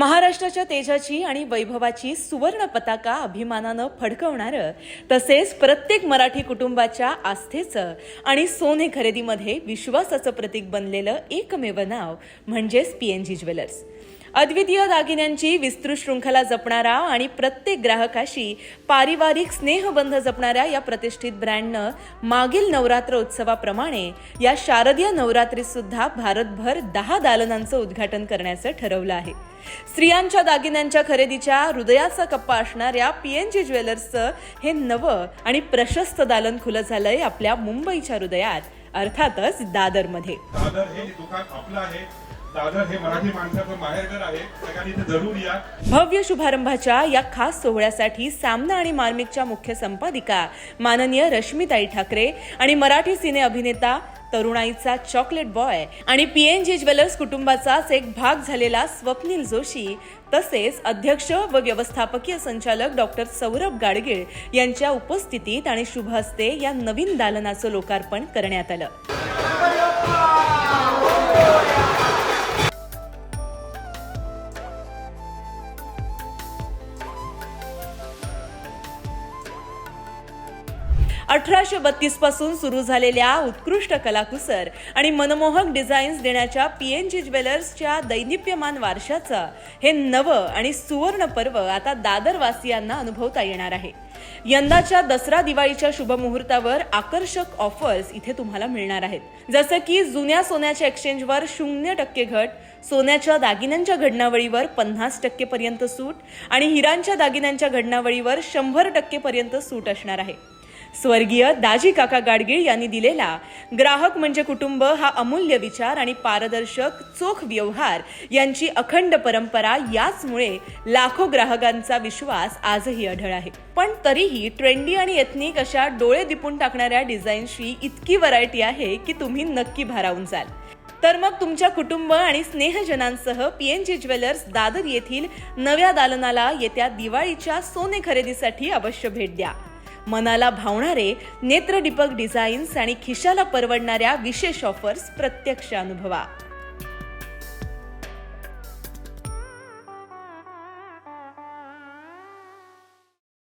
महाराष्ट्राच्या तेजाची आणि वैभवाची सुवर्ण पताका अभिमानानं फडकवणारं तसेच प्रत्येक मराठी कुटुंबाच्या आस्थेचं आणि सोने खरेदीमध्ये विश्वासाचं प्रतीक बनलेलं एकमेव नाव म्हणजेच पीएनजी ज्वेलर्स. अद्वितीय दागिन्यांची विस्तृत शृंखला जपणारा आणि प्रत्येक ग्राहकाशी पारिवारिक स्नेहबंध जपणाऱ्या या प्रतिष्ठित ब्रँडनं मागील नवरात्र उत्सवाप्रमाणे या शारदीय नवरात्रीत सुद्धा भारतभर दहा दालनांचं उद्घाटन करण्याचं ठरवलं आहे. स्त्रियांच्या दागिन्यांच्या खरेदीच्या हृदयाचा कप्पा असणाऱ्या पीएनजी ज्वेलर्सचं हे नवं आणि प्रशस्त दालन खुलं झालंय आपल्या मुंबईच्या हृदयात. अर्थातच दादरमध्ये. दादर हे दुकान आपलं आहे. दादर हे मराठी माणसाचं माहेरघर आहे. सगळ्यांनी इथे जरूर या. भव्य शुभारंभाच्या या खास सोहळ्यासाठी सामना आणि मार्मिकच्या मुख्य संपादिका माननीय रश्मिताई ठाकरे आणि मराठी सिने अभिनेता तरुणाईचा चॉकलेट बॉय आणि पीएनजी ज्वेलर्स कुटुंबाचाच एक भाग झालेला स्वप्नील जोशी तसेच अध्यक्ष व व्यवस्थापकीय संचालक डॉक्टर सौरभ गाडगीळ यांच्या उपस्थितीत आणि शुभ हस्ते या नवीन दालनाचं लोकार्पण करण्यात आलं. अठराशे बत्तीसपासून सुरू झालेल्या उत्कृष्ट कलाकुसर आणि मनमोहक डिझाईन्स देण्याच्या पी एन जी ज्वेलर्सच्या दैनिप्यमान वारशाचं हे नवं आणि सुवर्ण पर्व आता दादरवासियांना अनुभवता येणार आहे. यंदाच्या दसरा दिवाळीच्या शुभमुहूर्तावर आकर्षक ऑफर्स इथे तुम्हाला मिळणार आहेत. जसं की जुन्या सोन्याच्या एक्सचेंजवर शून्य टक्के घट सोन्याच्या दागिन्यांच्या घडणावळीवर पन्नास टक्के पर्यंत सूट आणि हिरांच्या दागिन्यांच्या घडणावळीवर शंभर टक्के पर्यंत सूट असणार आहे. स्वर्गीय दाजी काका गाडगीळ यांनी दिलेला ग्राहक म्हणजे कुटुंब हा अमूल्य विचार आणि पारदर्शक चोख व्यवहार यांची अखंड परंपरा याचमुळे लाखो ग्राहकांचा विश्वास आजही आढळ आहे. पण तरीही ट्रेंडी आणि एथनिक अशा डोळे दिपून टाकणाऱ्या डिझाईनशी इतकी व्हरायटी आहे की तुम्ही नक्की भारावून जाल. तर मग तुमच्या कुटुंब आणि स्नेहजनांसह P N G jewellers Dadar येथील नव्या दालनाला येत्या दिवाळीच्या सोने खरेदीसाठी अवश्य भेट द्या. मनाला भावणारे नेत्रदीपक डिझाईन्स आणि खिशाला परवडणाऱ्या विशेष ऑफर्स प्रत्यक्ष अनुभवा.